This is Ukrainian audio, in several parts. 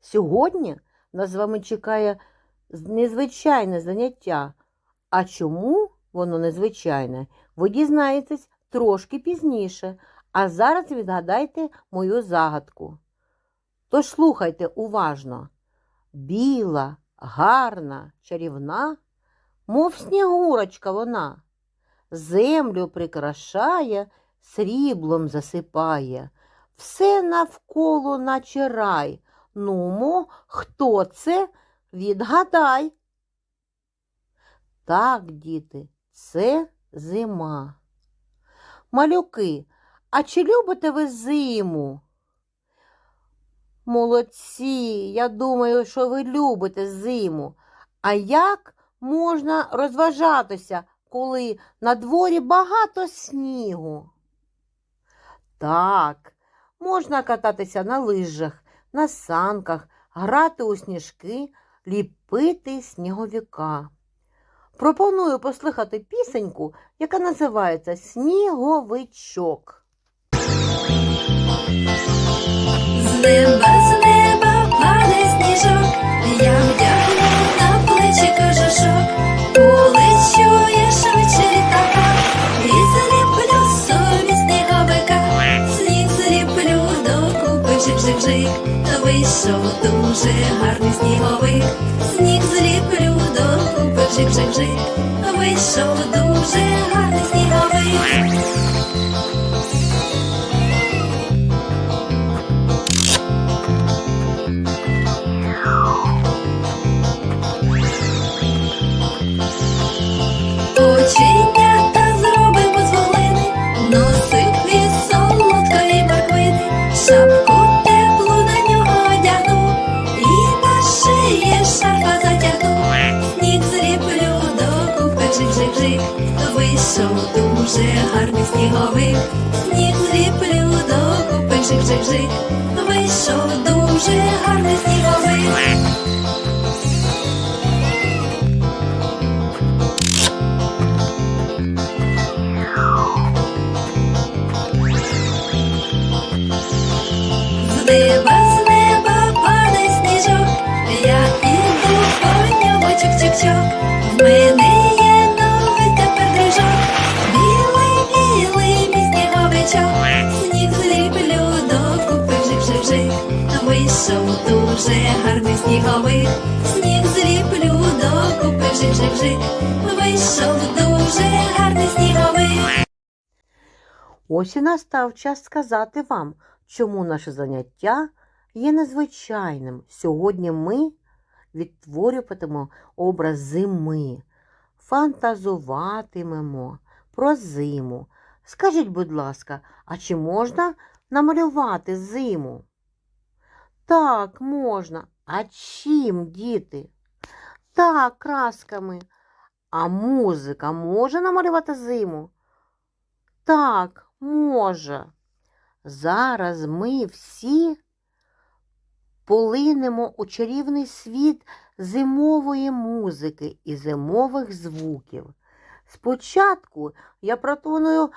Сьогодні нас з вами чекає незвичайне заняття. А чому воно незвичайне, ви дізнаєтесь трошки пізніше. А зараз відгадайте мою загадку. Тож слухайте уважно. Біла, гарна, чарівна, мов снігурочка вона, землю прикрашає, сріблом засипає, все навколо наче рай. Нумо, хто це? Відгадай. Так, діти, це зима. Малюки, а чи любите ви зиму? Молодці, я думаю, що ви любите зиму. А як можна розважатися, коли на дворі багато снігу? Так, можна кататися на лижах, на санках, грати у сніжки, ліпити сніговіка. Пропоную послухати пісеньку, яка називається Сніговичок. З дуже гарний сніговик, сніг зліплю докупи жик-жик-жик, вийшов дуже гарний сніговик. Оченята жик-жик-жик, вийшов дуже гарний сніговик, сніг зліплю докупи жик-жик-жик, вийшов дуже гарний сніговик. Сніговик. Сніг зліплю докупи вжик-вжик-вжик. Вийшов дуже гарний сніговик. Ось і настав час сказати вам, чому наше заняття є незвичайним. Сьогодні ми відтворюватимемо образ зими, фантазуватимемо про зиму. Скажіть, будь ласка, а чи можна намалювати зиму? Так, можна. А чим, діти? Так, красками. А музика може намалювати зиму? Так, може. Зараз ми всі полинемо у чарівний світ зимової музики і зимових звуків. Спочатку я пропоную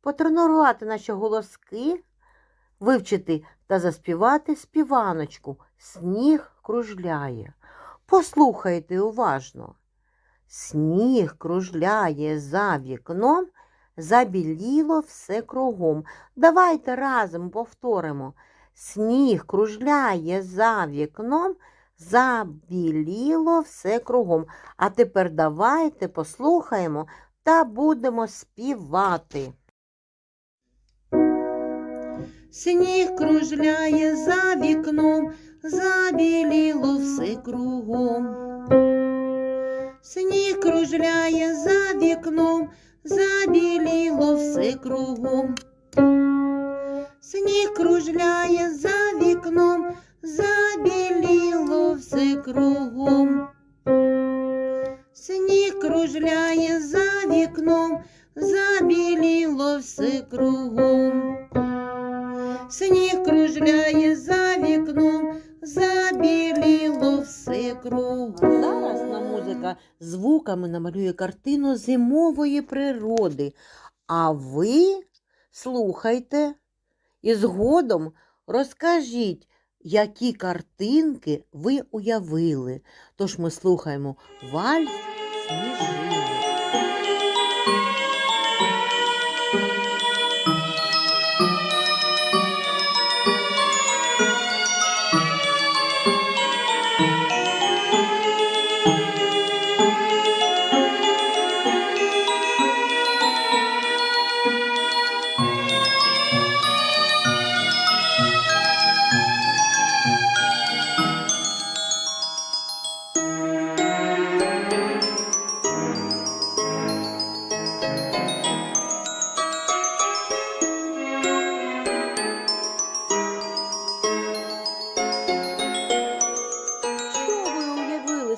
потренувати наші голоски, вивчити та заспівати співаночку Сніг кружляє. Послухайте уважно. Сніг кружляє за вікном, забіліло все кругом. Давайте разом повторимо. Сніг кружляє за вікном, забіліло все кругом. А тепер давайте послухаємо та будемо співати. Сніг кружляє за вікном, забіліло все кругом. Сніг кружляє за вікном, забіліло все кругом. Сніг кружляє за вікном, забіліло все кругом. Сніг кружляє за вікном, забіліло все кругом. Сніг кружляє за вікном, забіліло все кругом. Зараз на музика звуками намалює картину зимової природи. А ви слухайте і згодом розкажіть, які картинки ви уявили. Тож ми слухаємо вальс сніжинок.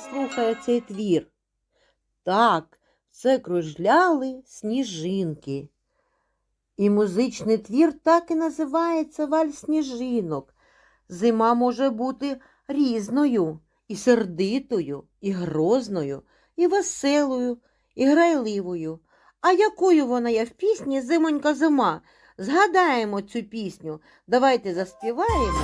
Слухає цей твір? Так, це кружляли сніжинки. І музичний твір так і називається вальс сніжинок. Зима може бути різною, і сердитою, і грозною, і веселою, і грайливою. А якою вона є в пісні Зимонька зима? Згадаємо цю пісню. Давайте заспіваємо.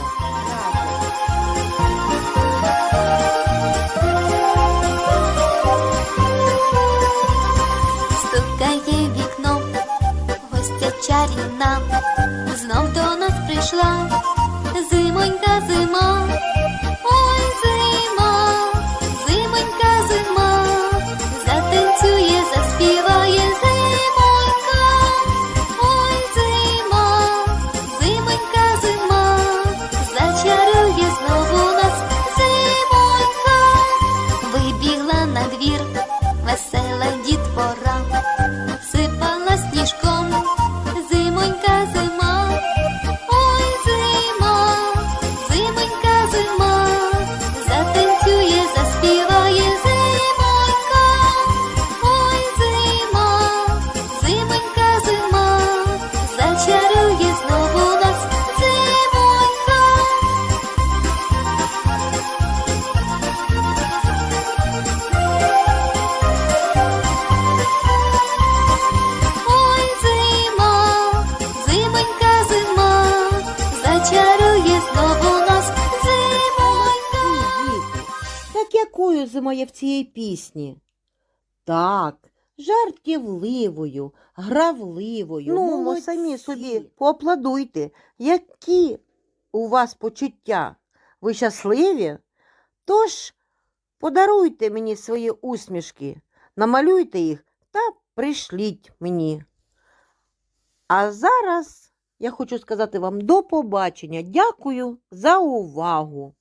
Якою зима в цій пісні? Так, жартівливою, гравливою. Ну, ми самі собі поаплодуйте. Які у вас почуття? Ви щасливі? Тож подаруйте мені свої усмішки, намалюйте їх та пришліть мені. А зараз я хочу сказати вам до побачення. Дякую за увагу.